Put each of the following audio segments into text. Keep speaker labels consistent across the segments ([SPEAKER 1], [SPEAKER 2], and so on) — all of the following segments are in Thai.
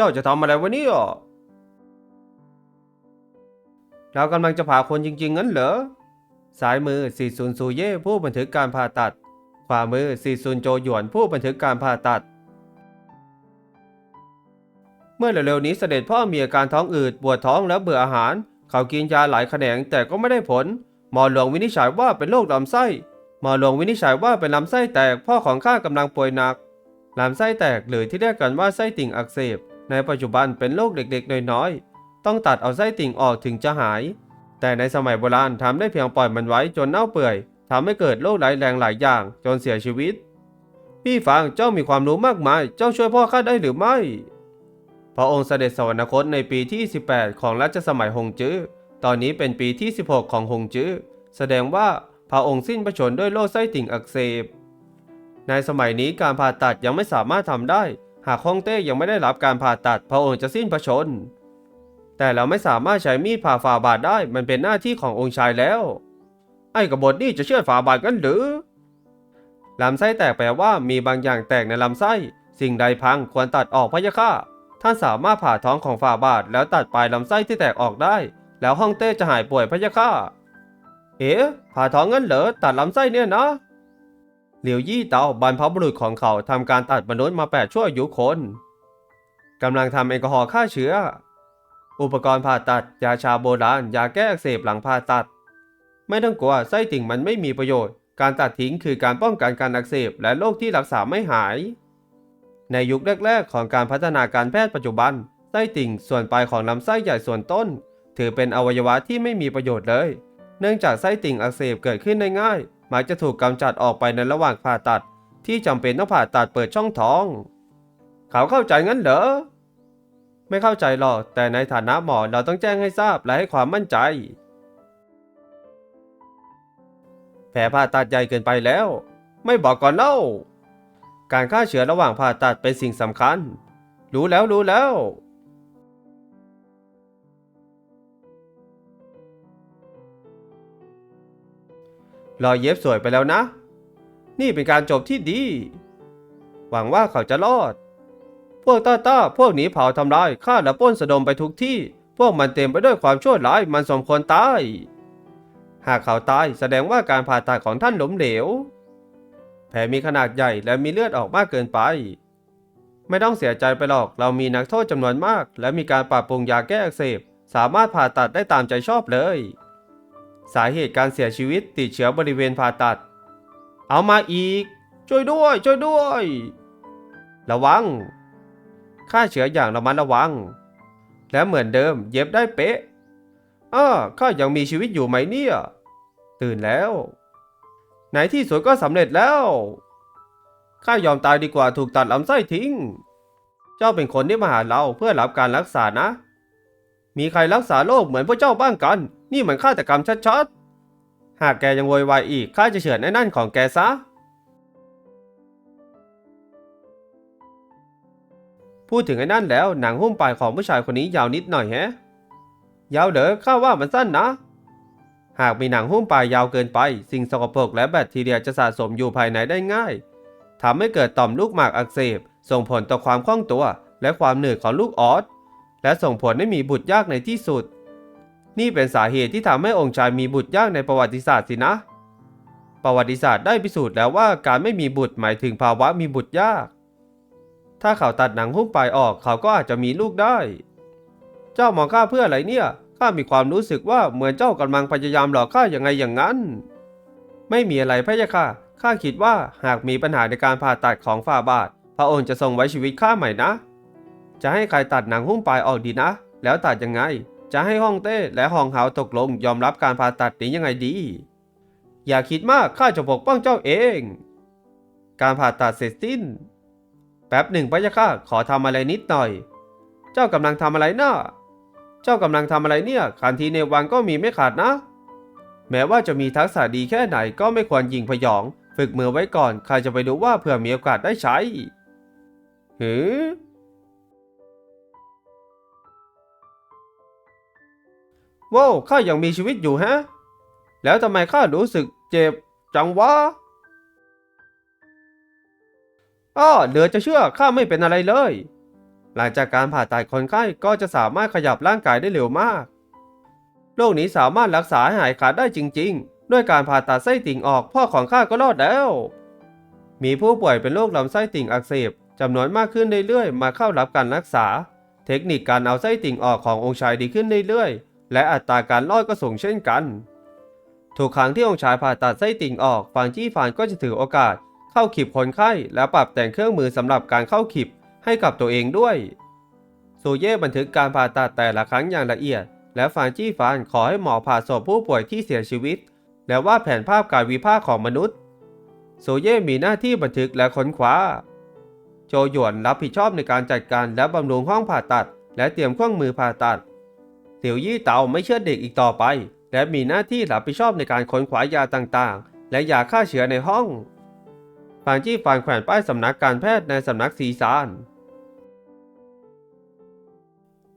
[SPEAKER 1] เจ้าจะทำอะไรวะเนี่ยเรากำลังจะผ่าคนจริงๆงั้นเหรอซ้ายมือ40ซูเย่ผู้บันทึกการผ่าตัด ขวามือ40โจหยวนผู้บันทึกการผ่าตัด เมื่อเร็วๆนี้เสด็จพ่อมีอาการท้องอืดปวดท้องและเบื่ออาหาร เขากินยาหลายแขนงแต่ก็ไม่ได้ผล หมอหลวงวินิจฉัยว่าเป็นโรคลำไส้หมอหลวงวินิจฉัยว่าเป็นลำไส้แตกพ่อของข้ากำลังป่วยหนักลำไส้แตกหรือที่เรียกกันว่าไส้ติ่งอักเสบ ในปัจจุบันเป็นโรคเด็กๆ น้อยๆ ต้องตัดเอาไส้ติ่งออกถึงจะหาย แต่ในสมัยโบราณทำได้เพียงปล่อยมันไว้จนเน่าเปื่อยทำให้เกิดโรคร้ายแรงหลายอย่างจนเสียชีวิต พี่ฟางเจ้ามีความรู้มากมาย เจ้าช่วยพ่อข้าได้หรือไม่ พระองค์เสด็จสวรรคตในปีที่ 18 ของรัชสมัยฮงจื้อ ตอนนี้เป็นปีที่ 16 ของฮงจื้อ แสดงว่าพระองค์สิ้นพระชนด้วยโรคไส้ติ่งอักเสบ ในสมัยนี้การผ่าตัดยังไม่สามารถทำได้ หากฮ่องเต้ยังไม่ได้รับการผ่าตัดพระองค์จะสิ้นพระชน แต่เราไม่สามารถใช้มีดผ่าฝ่าบาทได้มันเป็นหน้าที่ขององค์ชายแล้ว ไอ้กบฏนี่จะเชื่อฝ่าบาทกันหรือลำไส้แตกแปลว่ามีบางอย่างแตกในลำไส้ สิ่งใดพังควรตัดออกพะยะค่ะท่านสามารถผ่าท้องของฝ่าบาทแล้วตัดปลายลำไส้ที่แตกออกได้ แล้วฮ่องเต้จะหายป่วยพะยะค่ะเอ๊ะผ่าท้องงั้นเหรอตัดลำไส้เนี่ยนะ เหลียวยี่เตาบรรพบุรุษของเขาทำการตัดมนุษย์มาแปดชั่วอายุคนกำลังทำแอลกอฮอล์ฆ่าเชื้อ อุปกรณ์ผ่าตัด ยาชาโบราณ ยาแก้อักเสบหลังผ่าตัด ไม่ต้องกลัวไส้ติ่งมันไม่มีประโยชน์ การตัดทิ้งคือการป้องกันการอักเสบและโรคที่รักษาไม่หาย ในยุคแรก ๆ ของการพัฒนาการแพทย์ปัจจุบันไส้ติ่งส่วนปลายของลำไส้ใหญ่ส่วนต้น ถือเป็นอวัยวะที่ไม่มีประโยชน์เลย เนื่องจากไส้ติ่งอักเสบเกิดขึ้นได้ง่าย มักจะถูกกำจัดออกไปในระหว่างผ่าตัด ที่จำเป็นต้องผ่าตัดเปิดช่องท้อง เขาเข้าใจงั้นเหรอ ไม่เข้าใจหรอก แต่ในฐานะหมอเราต้องแจ้งให้ทราบและให้ความมั่นใจ แผลผ่าตัดใหญ่เกินไปแล้ว ไม่บอกก่อนเล่า การฆ่าเชื้อระหว่างผ่าตัดเป็นสิ่งสำคัญ รู้แล้วรู้แล้ว รอยเย็บสวยไปแล้วนะ นี่เป็นการจบที่ดี หวังว่าเขาจะรอด พวกต้าต้าพวกหนีเผาทำลายฆ่าและป้นสะดมไปทุกที่ พวกมันเต็มไปด้วยความชั่วร้ายมันสมควรตาย หากเขาตายแสดงว่าการผ่าตัดของท่านล้มเหลว แผลมีขนาดใหญ่และมีเลือดออกมากเกินไปไม่ต้องเสียใจไปหรอก เรามีนักโทษจำนวนมาก และมีการปรับปรุงยาแก้อักเสบ สามารถผ่าตัดได้ตามใจชอบเลย สาเหตุการเสียชีวิตติดเชื้อบริเวณผ่าตัด เอามาอีก ช่วยด้วย ช่วยด้วย ระวังฆ่าเชื้ออย่างระมัดระวัง และเหมือนเดิมเย็บได้เป๊ะอ้าข้ายังมีชีวิตอยู่ไหมเนี่ย ตื่นแล้ว ไหนที่สุดก็สำเร็จแล้วข้ายอมตายดีกว่าถูกตัดลำไส้ทิ้ง เจ้าเป็นคนที่มาหาเราเพื่อรับการรักษานะ มีใครรักษาโรคเหมือนพวกเจ้าบ้างกัน นี่เหมือนฆาตกรรมชัดๆ หากแกยังโวยวายอีกข้าจะเฉือนไอ้นั่นของแกซะ พูดถึงไอ้นั่นแล้วหนังหุ้มปลายของผู้ชายคนนี้ยาวนิดหน่อยแฮะ ยาวเด้อข้าว่ามันสั้นนะ หากมีหนังหุ้มปลายยาวเกินไป สิ่งสกปรกและแบคทีเรียจะสะสมอยู่ภายในได้ง่ายทำให้เกิดต่อมลูกหมากอักเสบ ส่งผลต่อความคล่องตัว และความเหนืดของลูกออสและส่งผลให้มีบุตรยากในที่สุด นี่เป็นสาเหตุที่ทำให้องค์ชายมีบุตรยากในประวัติศาสตร์สินะ ประวัติศาสตร์ได้พิสูจน์แล้วว่าการไม่มีบุตรหมายถึงภาวะมีบุตรยาก ถ้าเขาตัดหนังหุ้มปลายออกเขาก็อาจจะมีลูกได้ เจ้ามองข้าเพื่ออะไรเนี่ยข้ามีความรู้สึกว่าเหมือนเจ้ากำลังพยายามหลอกข้าอย่างไงอย่างนั้น ไม่มีอะไรพะยะค่ะข้าคิดว่าหากมีปัญหาในการผ่าตัดของฝ่าบาท พระองค์จะทรงไว้ชีวิตข้าใหม่นะ จะให้ใครตัดหนังหุ้มปลายออกดีนะ แล้วตัดยังไง จะให้ฮ่องเต้และฮองเฮาตกลงยอมรับการผ่าตัดนี้ยังไงดี อย่าคิดมากข้าจะปกป้องเจ้าเอง การผ่าตัดเสร็จสิ้น แป๊บหนึ่งพะยะค่ะขอทำอะไรนิดหน่อย เจ้ากำลังทำอะไรนะ่ะเจ้ากำลังทำอะไรเนี่ยคันทีในวังก็มีไม่ขาดนะ แม้ว่าจะมีทักษะดีแค่ไหนก็ไม่ควรยิงพยอง ฝึกมือไว้ก่อนใครจะไปรู้ว่าเผื่อมีโอกาสได้ใช้หือ ว้าวข้ายังมีชีวิตอยู่ฮะ แล้วทำไมข้ารู้สึกเจ็บจังวะอ้อเหลือจะเชื่อข้าไม่เป็นอะไรเลย หลังจากการผ่าตัดคนไข้ก็จะสามารถขยับร่างกายได้เร็วมากโรคนี้สามารถรักษาให้หายขาดได้จริง ๆ ด้วยการผ่าตัดไส้ติ่งออกพ่อของข้าก็รอดแล้ว มีผู้ป่วยเป็นโรคลำไส้ติ่งอักเสบจำนวนมากขึ้นเรื่อยๆ มาเข้ารับการรักษา เทคนิคการเอาไส้ติ่งออกขององค์ชายดีขึ้นเรื่อยๆ และอัตราการรอดก็สูงเช่นกัน ทุกครั้งที่องค์ชายผ่าตัดไส้ติ่งออกฟางจี้ฟานก็จะถือโอกาส เข้าขีบคนไข้และปรับแต่งเครื่องมือสำหรับการเข้าขีบให้กับตัวเองด้วยซูเย่บันทึกการผ่าตัดแต่ละครั้งอย่างละเอียด และฟางจี้ฟานขอให้หมอผ่าศพผู้ป่วยที่เสียชีวิต และวาดแผนภาพการวิพากษ์ของมนุษย์ซูเย่มีหน้าที่บันทึกและค้นคว้า โจหยวนรับผิดชอบในการจัดการและบำรุงห้องผ่าตัด และเตรียมเครื่องมือผ่าตัด เสี่ยวยี่เตาไม่เชื่อเด็กอีกต่อไป และมีหน้าที่รับผิดชอบในการค้นคว้ายาต่างๆ และยาฆ่าเชื้อในห้องฟางจี้ฟานแขวนป้ายสำนักการแพทย์ในสำนักซีซาน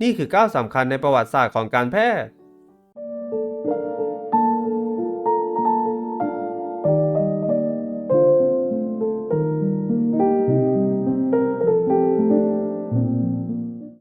[SPEAKER 1] นี่คือก้าวสำคัญในประวัติศาสตร์ของการแพทย์